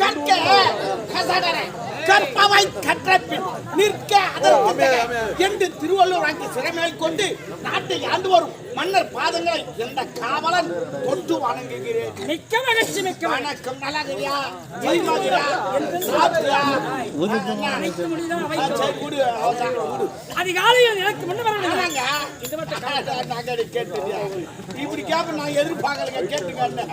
கற்க கசடரை கற்பவை கற்ற பின் நிற்க அதற்கு என்று திருவள்ளுவர் ஆட்சி சிறமையை கொண்டு நாட்டை ஆண்டு வரும் மன்னர் பாதங்களை எந்த காவலன் தொட்டு வணங்குகிறேன் மிக்க மகிழ்ச்சி மிக்க. வணக்கம் விடு, அவ்வளவுதான், விடு. அதிகாலையில் எனக்கு முன்ன வர வேண்டும் ஆமாங்க. நாங்க அதை கேட்டுட்டியா? இப்படி கேப்ப நான் எதிர்பார்க்கலைங்க, கேட்டுக்கன்னு.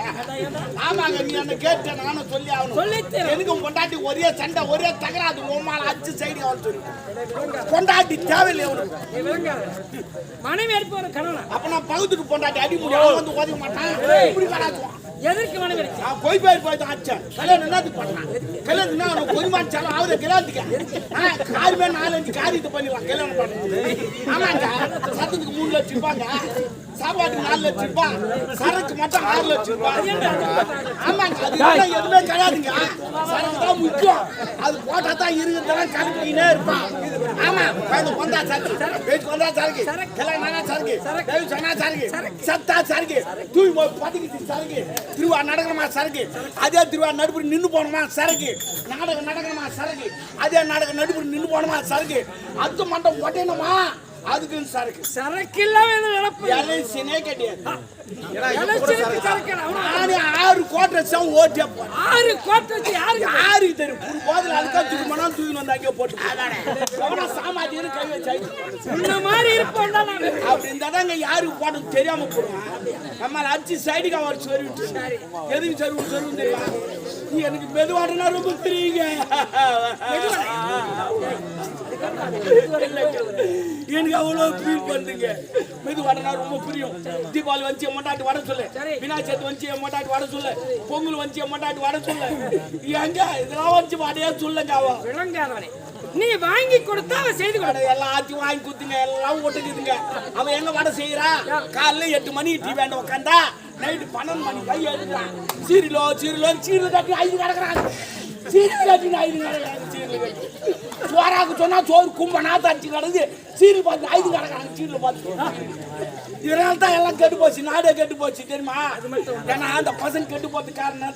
ஆமாங்க, நீ என்ன கேட்ட, நானும் சொல்லி ஆகணும். சொல்லித்தேன். எனக்கும் பொண்டாட்டி ஒரே சண்டை ஒரே தகராறு உம்மால அச்சு சைடு அவன் சொல்லி. பொண்டாட்டி தேவையில்லை அவனுக்கு. மனைவி எடுப்பு ஒரு கணவனா அப்ப நான் பகுத்துக்கு பொண்டாட்டி அடி முடியும். வந்து ஒதுக்க மாட்டான். இப்படி கடாச்சுவான் எதற்கு மனைவி எடுத்து போய் போய் போய் அடிச்சேன். கல்யாணம் என்னத்துக்கு பண்ணான் கல்யாணம் என்ன அவனுக்கு பொதுமாச்சாலும் அவரை கல்யாணத்துக்கு? காருமே நாலஞ்சு காரியத்தை பண்ணிடலாம் கல்யாணம் பண்ணுறது ஆமாங்க. சத்தத்துக்கு மூணு லட்சம் ரூபாங்க சாப்பாட்டுக்கு நாலு லட்சம் ரூபாய் சரக்கு மட்டும் ஆறு லட்சம் ரூபாய் ஆமாங்க அது எல்லாம் எதுவுமே கிடையாதுங்க. சரக்கு தான் முக்கியம். அது போட்டா தான் இருக்கிறதெல்லாம் கணக்கினே இருப்பான். ஆமா பையன் வந்தா சரக்கு. பேச்சு வந்தா சரக்கு. ஆனா சரக்கு. தேவி சொன்னா சரக்கு. சத்தா சரக்கு. தூய் பதுக்கிட்டு சரக்கு. திருவா நடக்கணுமா சரக்கு? அதே திருவா நடுப்புற நின்று போனோமா சரக்கு? நாடகம் நடக்கணுமா சரக்கு? அதே நாடகம் நடுப்புற நின்று போனோமா சரக்கு? அது மண்டம் ஒட்டணுமா அதுக்கு சரக்கு. சரக்கு இல்லாம என்ன நடப்பு எல்ஐசினே கிடையாது. நானே ஆறு கோட்டை சம் ஓட்டே போறேன் ஆறு கோட்டை வச்சு யாருக்கு யாருக்கு தெரியும்? புது போதில் அதுக்கா தூக்கி போனா தூக்கி வந்து அங்கே போட்டு சாமாஜின்னு கை வச்சாச்சு இந்த மாதிரி இருப்போம்டா நானு. அப்படி இருந்தா தாங்க யாருக்கு போட்டது தெரியாம போடுவான். நம்மள அடிச்சு சைடுக்கு அவர் சொருவிட்டு எதுக்கு சொருவு சொருவு தெரியுமா நீ எனக்கு மெதுவாடுனா ரொம்ப தெரியுங்க எனக்கு அவ்வளோ ஃபீல் பண்ணுங்க. மெதுவாடுனா ரொம்ப புரியும். தீபாவளி வந்து மொட்டாட்டி வர சொல்லு. விநாயகர் சதுர்த்தி வந்து மொட்டாட்டி வர சொல்லு. பொங்கல் வந்து மொட்டாட்டி வர சொல்லு. எங்க இதெல்லாம் வந்து வாடையா சொல்லுங்க அவன் விளங்காதவனே நீ வாங்கி கொடுத்தா அவன் செய்து கொடு எல்லாத்தையும் வாங்கி குத்துங்க எல்லாம் ஒட்டுக்குதுங்க அவன் எங்க வடை செய்யறா காலைல எட்டு மணி டீ வேண்ட உட்காந்தா நைட்டு பன்னெண்டு மணி கை எழுதுறான் சீரியலோ சீரியலோ சீரியல் கட்டி ஐந்து கிடக்குறாங்க. சீரியல் கட்டி ஐந்து கிடக்குறாங்க. சோறாக்கு சொன்னா சோறு கும்ப நாத்து அடிச்சு கிடந்து சீரியல் பார்த்து ஐந்து கிடக்குறாங்க சீரியல் பார்த்து இதனால தான் எல்லாம் கெட்டு போச்சு நாடே கெட்டு போச்சு தெரியுமா? ஏன்னா அந்த பசங்க கெட்டு போறது காரணம்?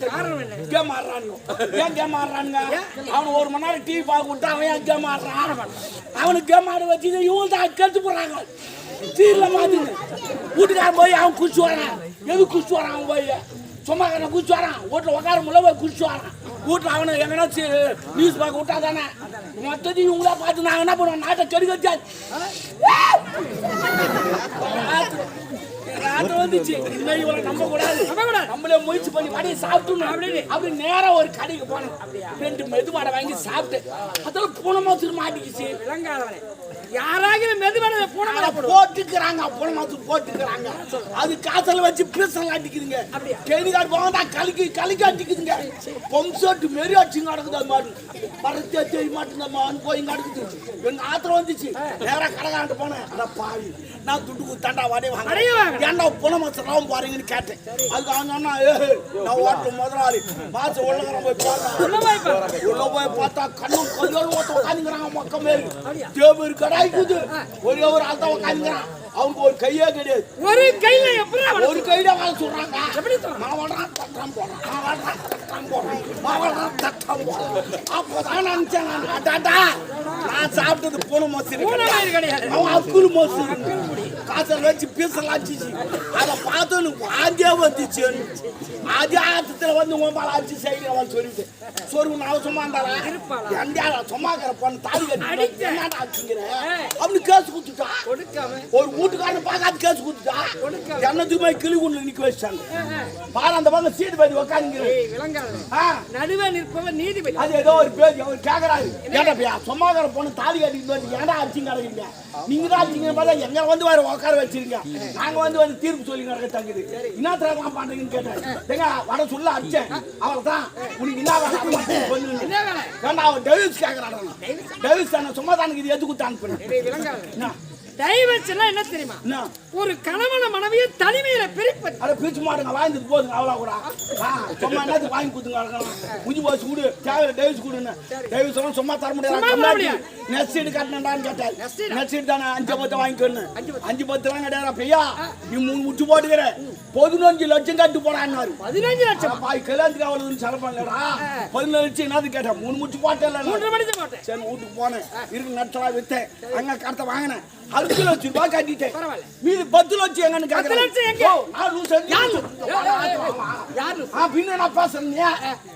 கேம் ஆடுறானுங்க. ஏன் கேம் ஆடுறானுங்க? அவன் ஒரு மணி நேரம் டிவி பார்க்க விட்டா அவன் ஏன் கேம் ஆடுறான்? அவனுக்கு கேம் ஆட வச்சு இவங்க தான் கெட்டு போடுறாங்க. சீர்ல மாத்துங்க வீட்டுக்காரன் போய் அவன் குச்சி வரான் எது குச்சி வரான் அவன் போய்? சும்மா கடை குச்சி வரான் வீட்டில் உட்கார முடியல போய் குச்சி வரான் வீட்டில் அவனை எங்கன்னா நியூஸ் பார்க்க விட்டா தானே மொத்தத்தையும் இவங்களா பார்த்து நான் என்ன பண்ணுவேன் நாட்டை கெடுக்க வச்சாச்சு ராத்திரி வந்துச்சு இன்னும் இவளை நம்ப கூடாது. நம்மளே முயற்சி பண்ணி வடையை சாப்பிட்டு அப்படின்னு அப்படி நேரா ஒரு கடைக்கு போனோம் ரெண்டு மெது வடை வாங்கி சாப்பிட்டு அதெல்லாம் பூனை மாசு மாட்டிக்கிச்சு விளங்காதவனே யாராகிலும் மெதுவான பூனை போட்டுக்கிறாங்க மாசு போட்டுக்கிறாங்க. அது காசல வச்சு பீசல் அடிக்குதுங்க கேணிகார் போகண்டா கலக்கி கலக்கி அடிக்குதுங்க பொம்சோட்டு மாரி அடிச்சுங்க நடக்குது அது மாதிரி. பரத்தே தெரிய மாட்டேங்கம்மா போய் இங்க நடக்குது. எங்க ஆத்திரம் வந்துச்சு. நேரா கடைக்காண்டு போனேன். அட பாவி நான் துட்டு குத்தாண்டா வடைய வடைய வாங்க. ஏன்டா புன மாசம் போறீங்கன்னு கேட்டேன். அதுக்கு அவன் சொன்னா "ஏய், நான் ஓட்டல் முதலாளி. மாசம் உள்ளவரம் போய் போய். பார்த்தா உள்ள போய் பார்த்தா கண்ணும் கொஞ்சம் ஓட்ட உட்காந்துக்கிறாங்க மொக்கம் மாரி தேவர் கடாய்க்குது ஒரே ஒரு ஆள் தான் உட்காந்துக்கிறான் அவனுக்கு ஒரு கையே கிடையாது. ஒரு கையில எப்படி ஒரு கையில வாழ சொல்றாங்க. எப்படி? மாவட்டம் தட்டம் போடுறான் மாவட்டம் தட்டம் போடுறான் மாவட்டம் தட்டம் போடுறான் அப்போதான் நினைச்சேன் நான் சாப்பிட்டது பூனை மோசு பூனை மாதிரி கிடையாது. அவன் அக்குள் மோசு காசல் வச்சு பீசல் அடிச்சிச்சு அதை பார்த்து எனக்கு வாந்தியே வந்துச்சு அதே ஆத்தத்துல வந்து உன் அடிச்சு செய்கிறவன் சொல்லிட்டு சொருவு நான் சும்மா இருந்தாளா எந்த சும்மாக்கிற பொண்ணு தாலி கட்டி. என்னடா அடிச்சுங்கிற அப்படின்னு கேசு குத்துட்டான் கொடுக்காம ஒரு வீட்டுக்காரன் பார்க்காத கேஸ் கொடுத்துட்டா என்னத்துக்குமே கிளி குண்டு நிக்க வச்சாங்க பாரு அந்த பக்கம் சீட்டு போய் உக்காந்துங்க ஏய், விளங்காதவனே நடுவே நிற்பவர் நீதிபதி அது ஏதோ ஒரு பேர் அவர் கேக்குறாரு ஏடா பையா சும்மாக்கிற பொண்ணு தாலி கட்டிட்டு ஏன்டா அடிச்சு கிடக்குறீங்க நீங்க தான் பார்த்தா எங்க வந்து வேற உட்கார வச்சிருங்க. நாங்க வந்து வந்து தீர்ப்பு சொல்லி கிடக்க தங்குது. என்ன திரகலாம் பண்றீங்கன்னு கேட்டேன். ஏங்க வட சொல்ல அடிச்சேன். அவள் தான் உனக்கு என்ன வேலை? அவன் டெவில்ஸ் தானே சும்மா தானுக்கு இது எது குத்து அனுப்புறேன் விளங்காதவனே என்ன தெரியுமா? ஒரு கணவன மனைவியை தனிமையில பிரிப்பது அட பிரிச்சு மாட்டுங்க வாங்கிட்டு போதுங்க அவ்வளோ கூட. சும்மா என்னத்துக்கு வாங்கி கொடுத்துங்க முடிஞ்சு போச்சு கொடு. தேவையில்ல டேவிஸ் கொடுன்னு. டேவிஸ் எல்லாம் சும்மா தர முடியாது. நெக்ஸ்ட் சீடு seat ஆ? நெக்ஸ்ட் சீட் தானே அஞ்சு பத்து வாங்கிக்கணும் அஞ்சு பத்து. பத்துலாம் கிடையாது பையா நீ மூணு முட்டு போட்டுக்கிற. பதினஞ்சு லட்சம் கட்டு போடான்னாரு. பதினஞ்சு லட்சம். பாய் கல்யாணத்துக்கு அவ்வளவு செலவு பண்ணலடா. பதினேழு லட்சம் என்னது கேட்டேன். மூணு முட்டு போட்டேன். சரி வீட்டுக்கு போனேன். இருக்கு நட்டலா வித்தேன். அங்க கடத்த வாங்கினேன். அறுபது லட்சம் ரூபாய் கட்டிட்டேன். மீது பத்து லட்சம் எங்கன்னு பத்து. லட்சம் எங்க? நான் யாரு ஆ, பின்ன நான் பேசுறேன்.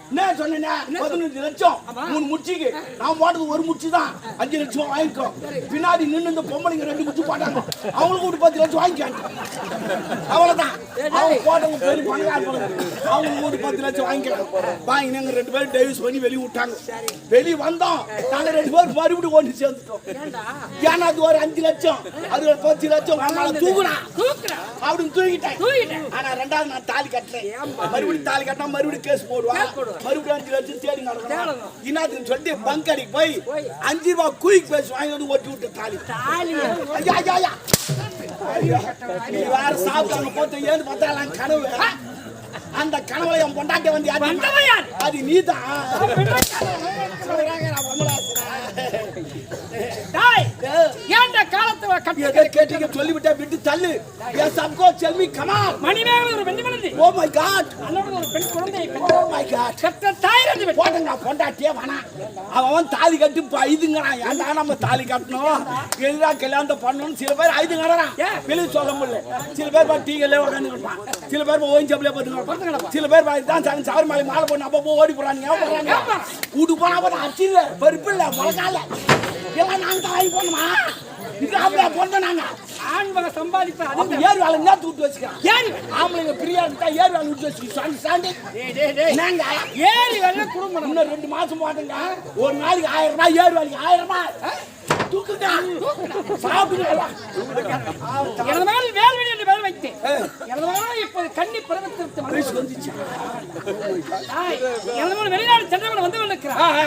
என்ன சொன்னேன்? பதினஞ்சு லட்சம். மூணு முச்சிக்கு நான் போட்டது ஒரு முச்சி தான் அஞ்சு லட்சம் வாங்கிக்கோ பின்னாடி நின்னு இந்த பொம்பளைங்க ரெண்டு முச்சி போட்டாங்க. அவங்களுக்கு ஒரு பத்து லட்சம் வாங்கிக்காங்க. அவ்வளவுதான். அவங்க போட்டவங்க பெரிய பணக்கார அவங்க ஒரு பத்து லட்சம் வாங்கிக்கிறாங்க. வாங்கி நாங்க ரெண்டு பேரும் டைவர்ஸ் பண்ணி வெளியே விட்டாங்க. வெளியே வந்தோம். நாங்க ரெண்டு பேரும் மறுபடியும் ஒன்று சேர்ந்துட்டோம் ஏன்னா அது ஒரு அஞ்சு லட்சம். அது ஒரு பத்து லட்சம். நம்மளால தூக்குனா. தூக்குறா. அப்படின்னு தூக்கிட்டேன். ஆனா ரெண்டாவது நான் தாலி கட்டல மறுபடியும் தாலி கட்டினா மறுபடியும் கேஸ் போடுவா. கேஸ் போடுவா. மறுபடியும் அஞ்சு லட்சம் தேடி நடக்கணும். என்னத்துன்னு சொல்லிட்டு பங்க் அடிக்கு போய். அஞ்சு ரூபாய் குயிக் பேஸ் வாங்கி வந்து ஒட்டி விட்டு தாலி. தாலி ஐயா ஐயா. வேற சாப்பிட்டாங்க போட்டு ஏன்னு பார்த்தா கனவு. அந்த கனவுல என் பொண்டாட்டி வந்து? அது நீதான் சொல்றாங்க, நான் டாய் வம்பளாசுறேன். ஏன்டா காலத்துல கட்டி ஏதோ கேட்டீங்க சொல்லிவிட்டா விட்டு தள்ளு. Yes of course tell me come on Manimegalai ஒரு பெண் குழந்தை. ஓ மை காட் ஒரு பெண் குழந்தை ஓ மை காட் பெற்ற தாய் ரெண்டு பேர். போட்டங்க பொண்டாட்டியே வேணாம். அவன் தாலி கட்டி ஐதுங்கிறான் ஏன்டா நம்ம தாலி கட்டணும்? எதுடா கல்யாணத்தை பண்ணணும் சில பேர் ஐதுங்கிறான்? வெளியே சொல்ல முடியல. சில பேர் டீகல்லே உட்காந்துருப்பான் சில பேர் ஓயின் சப்பிலே பார்த்துக்கலாம் சில பேர் தான் சாங்க சாவரி மாலை மாலை போட்டு அப்போ ஓடி போறாங்க ஏன் போறாங்க? வீட்டுக்கு போனா அரிசி இல்லை பருப்பு இல்லை முளக்கால எல்லாம் நாங்க தான் வாங்கி இது அப்படியே போட்டோம் நாங்க ஆண்மக சம்பாதிப்ப அது ஏறு வேலை என்ன தூட்டு வச்சுக்கிறான் ஏறி ஆம்பளைங்க பிரியா இருந்தா ஏறு வேலை விட்டு வச்சுக்கி சாண்டி சாண்டி என்னங்க? ஏறி வரல குடும்பம் இன்னும் ரெண்டு மாசம் போட்டுங்க ஒரு நாளைக்கு ஆயிரம் ரூபாய் ஏறு வேலைக்கு ஆயிரம் ரூபாய். எனது மகள் வேல்வெளி என்று பெயர் வைத்தேன். எனது மகள் இப்போது பருவத்திற்கு வயசு வந்து வந்துச்சு. எனது மகள் வெளிநாடு சென்றவன் வந்து கொண்டிருக்கிறான் ஆ, ஆ.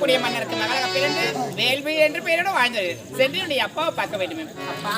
கூடிய மன்னருக்கு மகளாக பிறந்து வேள்வி என்று பெயரோடு வாழ்ந்தது. சென்று என்னுடைய அப்பாவை பார்க்க வேண்டும். அப்பா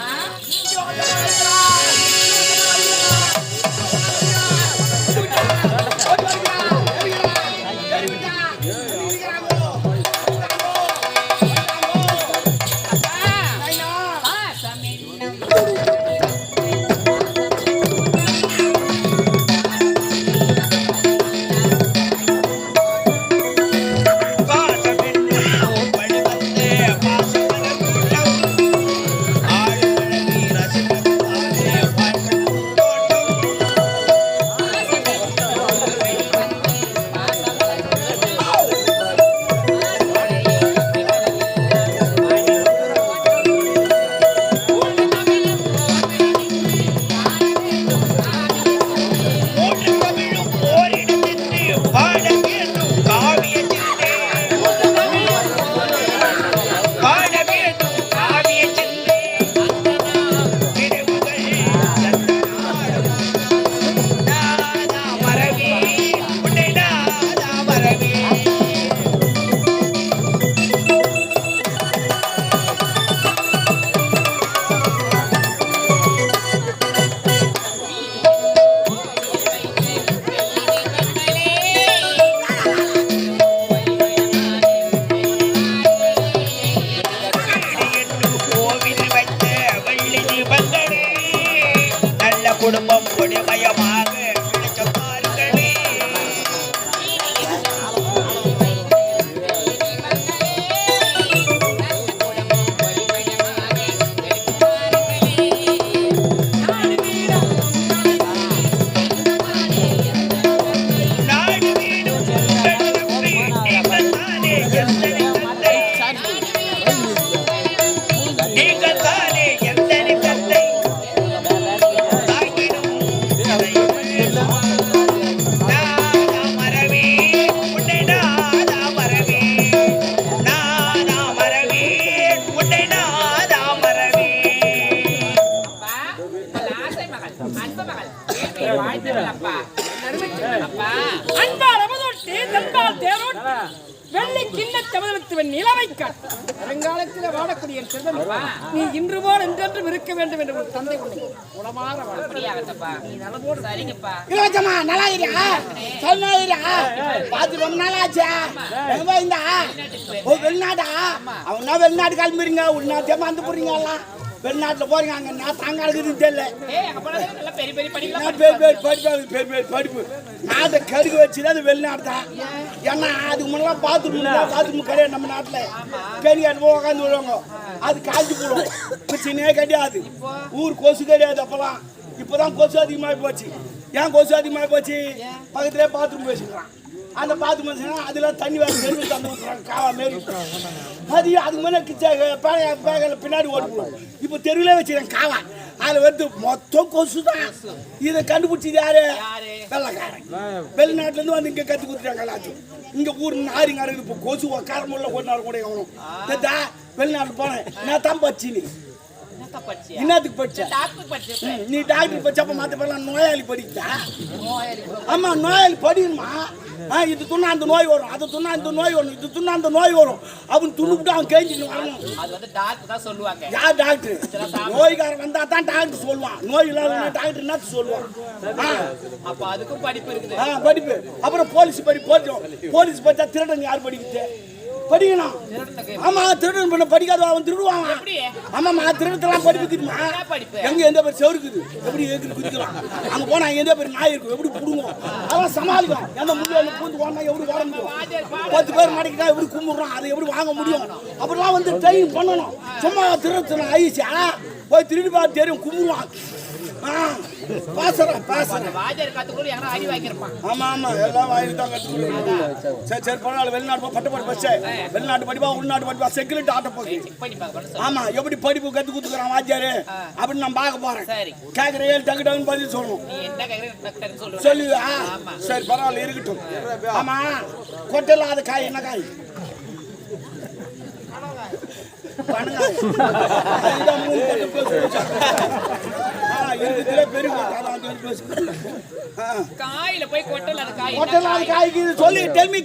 நல்லா நல்லா இருக்கியா பார்த்து ரொம்ப நாள் ஆச்சா எங்க போயிருந்தா ஓ வெளிநாடா? அவனா வெளிநாடு கிளம்பிடுங்க? உள்நாட்டே வந்து போறீங்களா வெளிநாட்டுல போறீங்க அங்க நான் தாங்க இருக்குதுன்னு தெரியல. பெரிய பெரிய படிப்பு பேர் பேர் படிப்பு. நாட்டை கருகு வச்சு அது வெளிநாடு தான். ஏன்னா அதுக்கு முன்னாடி பாத்ரூம் பாத்ரூம் கிடையாது நம்ம நாட்டுல. பெரிய போய் உட்காந்து விடுவாங்க அது காய்ச்சி போடும் பிரச்சனையே கிடையாது. ஊர் கொசு கிடையாது அப்பெல்லாம் இப்போதான் கொசு அதிகமாகி போச்சு. ஏன் கொசு அதிகமாகி போச்சு? பக்கத்துலேயே பாத்ரூம் வச்சுக்கிறான் அந்த பாத்ரூம் வச்சுன்னா அதில் தண்ணி வேறு மெருகு தந்து காவா மாரி. அது அதுக்கு மேலே பேக பேகல பின்னாடி ஓட்டு இப்போ தெருவிலே வச்சுக்கிறேன் காவா. அதில் வந்து மொத்தம் கொசு தான் இதை கண்டுபிடிச்சது யாரு? வெள்ளக்காரன். வெளிநாட்டுல இருந்து வந்து இங்க கத்து கொடுத்துட்டாங்க எல்லாத்தையும். இங்க ஊர் நாரிங்க இருக்குது இப்போ கொசு உட்கார முடியல ஒரு நாள் கூட எவனும் தத்தா வெளிநாட்டு போனேன். நான் தான் பச்சி நீ என்னக்கா படிச்சியா என்னத்துக்கு படிச்ச? நீ டாக்டர் படிச்சப்ப மத்த பேர்லாம் நோயாளி படிக்கிட்டா? ஆமா நோயாளி படிக்கணுமா ஆ, இது துண்ணா அந்த நோய் வரும். அது துண்ணா இந்த நோய் வரும். இது துண்ணா அந்த நோய் வரும். அவன் துண்ணுக்கிட்டு அவன் கேஞ்சிட்டு வரணும். அது வந்து டாக்டர் தான் சொல்லுவாங்க. யார் டாக்டர் நோய்காரன் வந்தா தான் டாக்டர் சொல்லுவான். நோய் இல்லாத டாக்டர் என்ன சொல்லுவான்? அப்ப அதுக்கும் படிப்பு இருக்குது. படிப்பு. அப்புறம் போலீஸ் படி போட்டோம் போலீஸ் படிச்சா திருடன் யார் படிக்கிறது படிக்கணும். ஆமா திருடன் பண்ண படிக்காத அவன் திருடுவான். எப்படி? ஆமாமா திருடத்தெல்லாம் படிப்பு தெரியுமா? எங்க எந்த பேர் செவருக்குது எப்படி ஏக்குது குதிக்கலாம். அங்க போனா எந்த பேர் நாய் இருக்கும்? எப்படி புடுங்கும் அதெல்லாம் சமாளிக்கும் எந்த முள்ளு பூந்து ஓடனா எப்படி முடியும் பத்து பேர் மாட்டிக்கிட்டா எப்படி கும்பிடுறோம் அதை எப்படி வாங்க முடியும்? அப்படிலாம் வந்து ட்ரைனிங் பண்ணணும். சும்மா திருடத்தன ஆயிடுச்சா. போய் திருடி பார்த்து தெரியும் கும்பிடுவான். ஆ பாசறேன். பாசறேன் வாஜர் அடி ஆமா ஆமா எல்லாம் வாங்கி தான் கத்துக்கிறோம் சரி சரி பரவாயில்ல வெளிநாட்டு போ பட்டப்படி பஸ் வெளிநாட்டு படிப்பா உள்நாட்டு படிப்பா செக்யூரிட்டி ஆட்ட போகுது. ஆமா எப்படி படிப்பு கத்து கொடுத்துக்கிறான் வாத்தியாரு? அப்படின்னு நான் பார்க்க போறேன். கேக்குற ஏழு டக்கு டக்குன்னு பதில் சொல்லணும். சொல்லுவியா சரி பரவாயில்ல இருக்கட்டும். ஆமா கொட்டலாத காய் என்ன காய்? பனங்காய். அதுதான் மூணு கொட்டை காயில போய் கொட்டல அந்த காய். இது சொல்லி டெல் மீ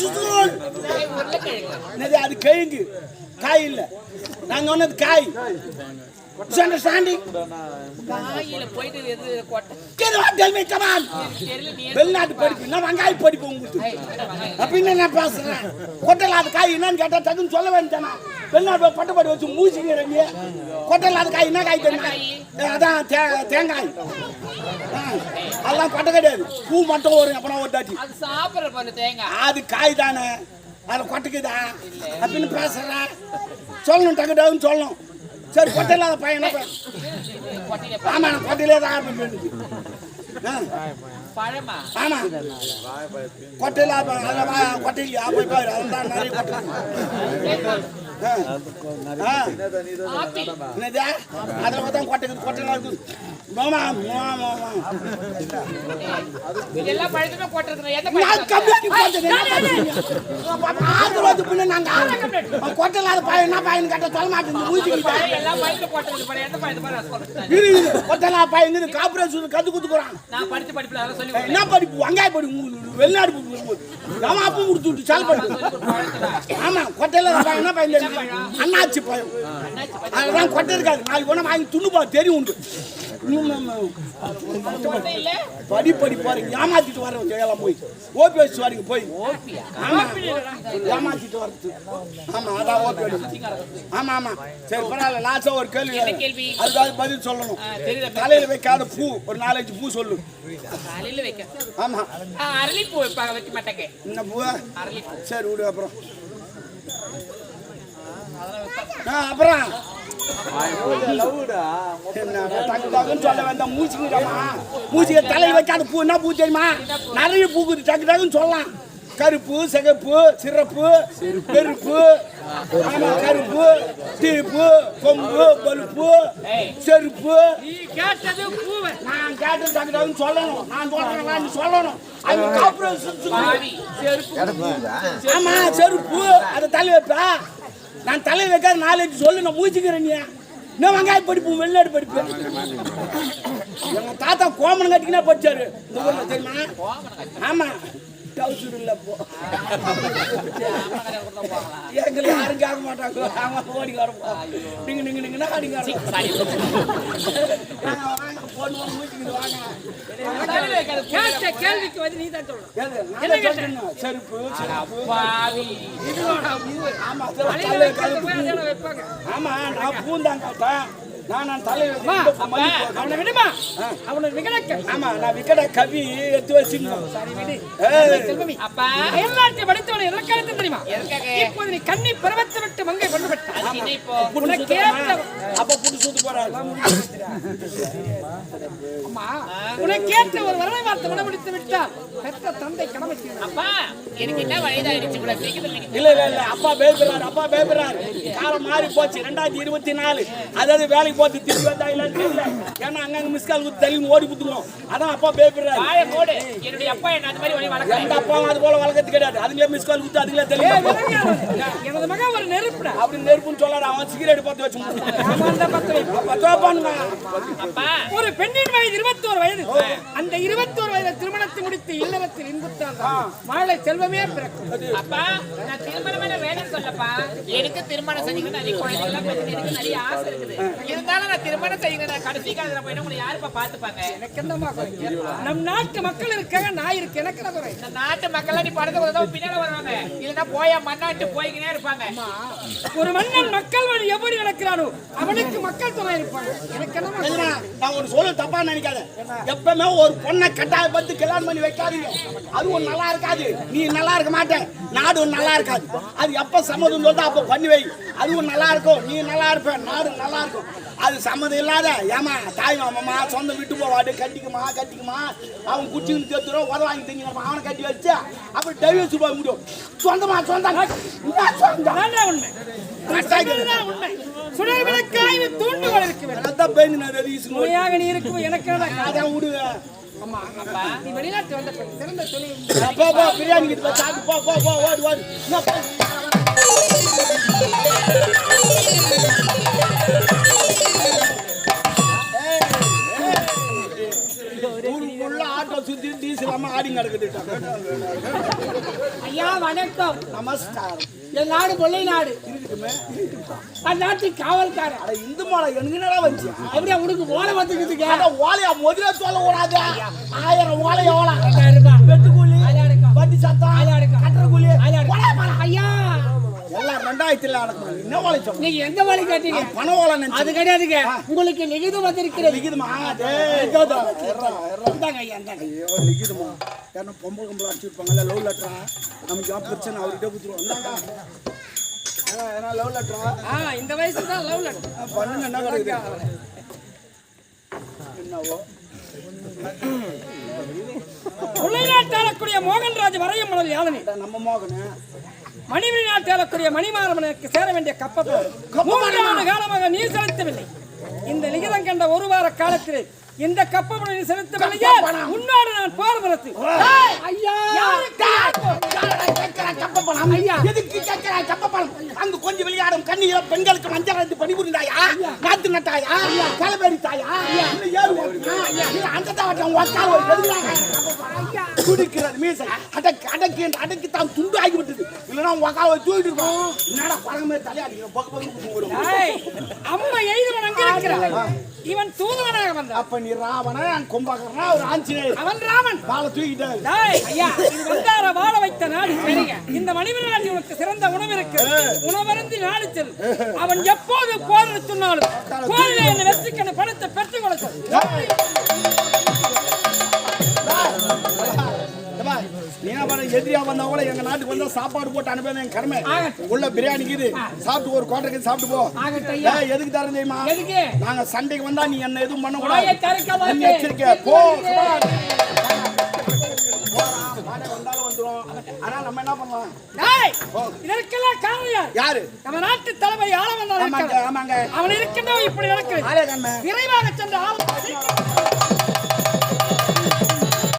சுத்தூள் உருளைக்கிழங்கு. என்னது அது கிழங்கு காய் இல்ல. நாங்க ஒன்னது காய். What tell me come on தெரியல நீ வெளிநாட்டு படிப்பு நான் வெங்காய படிப்பு உங்களுக்கு அப்படின்னு நான் பேசுறேன்? கொட்டலாத காய் என்னன்னு கேட்டா டக்குன்னு சொல்ல வேண்டியதானா வெளிநாட்டு போய் பட்டு பட்டு வச்சு மூசிக்கிற நீ கொட்டலாத காய் என்ன காய் தெரியுமா? அதான் தேங்காய். அதெல்லாம் கொட்டை கிடையாது. பூ மட்டும் வரும் அப்புறம் ஒரு தாட்டி. அது காய் தானே. அது கொட்டைக்குதா? அப்படின்னு பேசுறேன். சொல்லணும் டக்கு டக்குன்னு சொல்லணும். சரி கொட்டை இல்லாத பையன் ஆமா நான் கொட்டையிலே தான் ஆரம்பிச்சு பழமா? ஆமா. கொட்டையில கொட்டையில போய் பாரு அதுதான் நிறைய கொட்டை ஆ. ஆ. கொட்டை என்ன பையன் கேட்ட சொல்ல மாட்டேன் ஊசிக்கிட்டேன் பழம் கத்து என்ன படிப்பு வெங்காய படிப்பு வெளிநாடு படிப்பு நம்ம கொடுத்து விட்டு சால் ஆமா கொட்டையில என்ன பையன் அண்ணாச்சி பையன் அதெல்லாம் கொட்டை இருக்காது நாளைக்கு ஒண்ணு வாங்கி துண்ணுப்பா தெரியும் உண்டு. படி படி போறீங்க ஏமாத்திட்டு வரேன் எல்லாம் போய். ஓபிஎஸ் வரீங்க போய். ஏமாத்திட்டு வரது ஆமா அதான் ஓபி ஆமா ஆமா. சரி பரவாயில்ல. லாஸ்டா ஒரு கேள்வி? அதுக்காக பதில் சொல்லணும். தலையில வைக்காத பூ ஒரு நாலஞ்சு பூ சொல்லு. ஆமா. அரளிப்பூ வைக்க மாட்டாங்க. என்ன பூ. சரி விடு அப்புறம். அப்புறம். சொல்ல வேண்டாம் மூச்சுக்குதாம்மா மூச்சுக்கு தலையில் வைக்காத பூ என்ன பூ தெரியுமா? நிறைய பூக்குது டக்கு டக்குன்னு சொல்லலாம். கருப்பு சிகப்பு சிறப்பு பெருப்பு ஆமா கருப்பு தீப்பு கொம்பு பலுப்பு செருப்பு. நீ கேட்டது பூவை. நான் கேட்டு டக்கு டக்குன்னு சொல்லணும். நான் சொல்றேன் நீ சொல்லணும். அது பாவி செருப்பு. ஆமா செருப்பு. அதை தலை வைப்பா. நான் தலை வைக்காத நாலேஜ் சொல்லு நான் மூச்சுக்கிறேன் நீ. என்ன வெங்காயம் படிப்பு வெளிநாடு படிப்பு? எங்கள் தாத்தா கோமனம் கட்டிக்கினா படித்தாரு இந்த தெரியுமா? ஆமாம் டவுசர் இல்ல போ. எங்களை யாரும் கேட்க மாட்டாங்க. ஓடி வரப்போ நீங்க நீங்க நீங்கன்னா கேள்விக்கு வந்து நீ தான் சொல்லணும். செருப்பு ஆமா நான் பூந்தான் கேட்டேன். நான் கேட்டேன். அவனை விடுமா? அவனை விகடக்க. ஆமா நான் விக்கட கவி எடுத்து வச்சிருந்தோம். சரி விடு. ஏய், செல்வமி. அப்பா. அயல்நாட்டை படித்தவனை எதற்காக தெரியுமா? இப்போது நீ கண்ணி பருவத்தை விட்டு மங்கை கொண்டு? ஏத்த- அப்ப புடி உனக்கேற்ற ஒரு வரவை வார்த்தை விடமுடித்து விட்டால் பெற்ற தந்தை கடமை செய்யணும். அப்பா எனக்கு என்ன வயதாயிடுச்சு இல்ல இல்ல இல்ல அப்பா பயப்படுறாரு அப்பா பயப்படுறாரு காலம் மாறி போச்சு ரெண்டாயிரத்தி இருபத்தி நாலு அதாவது வேலைக்கு போட்டு திரும்பி வந்தா இல்லன்னு தெரியல. ஏன்னா அங்க மிஸ் கால் குத்து தள்ளி ஓடி குத்துருவோம் அதான் அப்பா மூடு. என்னுடைய அப்பா என்ன அந்த மாதிரி வழி எந்த வளர்க்கல அப்பாவும் அது போல வளர்க்கறது கிடையாது. அதுங்களே மிஸ் கால் குத்து அதுங்களே விலங்காதவனே. எனது மகன் ஒரு நெருப்புடா. அப்படி நெருப்புன்னு சொல்லாரு அவன் சிகரெட் பத்து வச்சு பத்து. ஒரு பெண்ணின் வயது இருபத்தோரு வயது. அந்த இருபத்தோரு வயது திருமணத்தை முடித்து இல்லறத்தில் இன்புற்றால் மாலை செல்வமே பிறக்கும். அப்பா நான் திருமணமான எனக்கு திருமணம் செய்யுங்க நிறைய குழந்தைகள்லாம் பெற்று எனக்கு நிறைய ஆசை இருக்குது. இருந்தாலும் நான் திருமணம் செய்யுங்க நான் கடைசி காலத்துல போயிட்டு உங்களை யாருப்பா பாத்துப்பாங்க எனக்கு என்னமா குறை? நம் நாட்டு மக்கள் இருக்காங்க நான் இருக்கு எனக்கு என்ன குறை? இந்த நாட்டு மக்கள் நீ படத்தை உதவும் பின்னால வருவாங்க. இல்லைன்னா போயா மண்ணாட்டு போய்க்கினே இருப்பாங்க. ஒரு மன்னன் மக்கள் வழி எப்படி நடக்கிறானோ அவனுக்கு மக்கள் துணை இருப்பாங்க. எனக்கு? தெரியுமா? நான் ஒரு சொல்ல தப்பா நினைக்காத. எப்பவுமே ஒரு பொண்ணை கட்டாய பத்து கல்யாணம் பண்ணி வைக்காதீங்க. அதுவும் நல்லா இருக்காது. நீ நல்லா இருக்க மாட்டேன். நாடும் நல்லா இருக்காது. அது எப்ப சம்மதம் சொல்லிட்டு அப்ப பண்ணி வை அதுவும் நல்லா இருக்கும் நீ நல்லா இருப்ப நாடு நல்லா இருக்கும் அது சம்மதம் இல்லாத ஏமா தாய் மாமாமா சொந்தம் விட்டு போவாடு கட்டிக்குமா கட்டிக்குமா? அவன் குச்சின்னு தேத்துறோம் உத வாங்கி திங்க அவனை கட்டி வச்சு அப்படி டைவர்ஸ் போய் முடியும் சொந்தமா சொந்தம். எனக்கு கிடக்குது வணக்கம். நமஸ்காரம். என் நாடு கொள்ளை நாடு. அந்நாட்டு காவல்காரன். அட இந்து மாலை என்னடா வந்துச்சு அப்படியே உனக்கு ஓலை வந்துக்கிட்டுங்க அட ஓலையா முதல்ல சொல்ல கூடாது ஆயிரம் ஓலை. எவ்வளோ ரெண்டாயிரம் ரூபாய் எல்லாம் ரெண்டாயிரத்துல நடக்கும் என்ன ஓலை சொல்ல நீங்க எந்த வழி கேட்டீங்க பண அது கிடையாதுங்க உங்களுக்கு லிகிதம் வந்திருக்கிறது எர்ரா. இந்தாங்க ஐயா இந்தாங்க ஐயோ லிகிதுமா யாரும் பொம்பளை கும்பல அடிச்சிருப்பாங்கல்ல லவ் லெட்டரா நமக்கு ஏன் பிரச்சனை அவர்கிட்ட கொடுத்துருவோம் லவ் லெட்டரா ஆ இந்த வயசு தான் லவ் லெட்டர் பண்ணுங்க என்ன கிடைக்குது என்னவோ மோகன்ராஜ் வரையும் மணல் யாதனை நம்ம மோகனு மணிமணி நாட்டாளக்கூடிய மணிமாறவனுக்கு சேர வேண்டிய கப்பல் மூன்று ஆண்டு காலமாக நீர் செலுத்தவில்லை. இந்த லிகிதம் கண்ட ஒரு வார காலத்தில் இந்த கப்பல் நீர் செலுத்தவில்லையே. உன்னோடு நான் போர் வரத்து ஐயா. ஐயா. எதுக்கு கேட்கிற கப்பப்பழம் அங்கு கொஞ்சம் விளையாடும் கண்ணியில பெண்களுக்கு மஞ்சள் அரைத்து பணிபுரிந்தாயா? நாத்து நட்டாயா? கலபெரித்தாயா குடிக்கிறது மீசை. அடக்கு அடக்கு என்று அடக்கி தான் துண்டு ஆகி விட்டது இல்லைன்னா வச்சு தூக்கிட்டு இருக்கோம் என்னடா பழகமே தலையாடிக்கிறோம் அம்மா அங்கே இருக்கிறான் இவன் தூதுவனாக வந்தான். அப்ப நீ ராவண நான் கும்பகர்ணா ஒரு ஆஞ்சநேயர். அவன் ராமன். காலை தூக்கிட்டாரு டேய், ஐயா இது வந்தார வாழ வைத்த நாடு சரிங்க. இந்த மணிமணி உனக்கு சிறந்த உணவு இருக்கு உணவருந்தி நாடு செல். அவன் எப்போது போர் சொன்னாலும் போரில் என்ன வெற்றிக்கணு பணத்தை பெற்றுக் கொடுக்கும். எதிரியா வந்தா கூட எங்க நாட்டுக்கு வந்தா சாப்பாடு போட்டு அனுப்பி என் கடமை. ஆகட்டும். உள்ள பிரியாணி இருக்குது. சாப்பிட்டு ஒரு கோட்டைக்கு சாப்பிட்டு போ. எதுக்கு தரேன் தெரியுமா? நாங்க சண்டைக்கு வந்தா நீ என்ன எதுவும் பண்ண கூடாது மாட்டேன். முன்னெச்சரிக்கை போ அவன் இருக்கின்றவன் இப்படி கண்ணு விரைவாக சென்று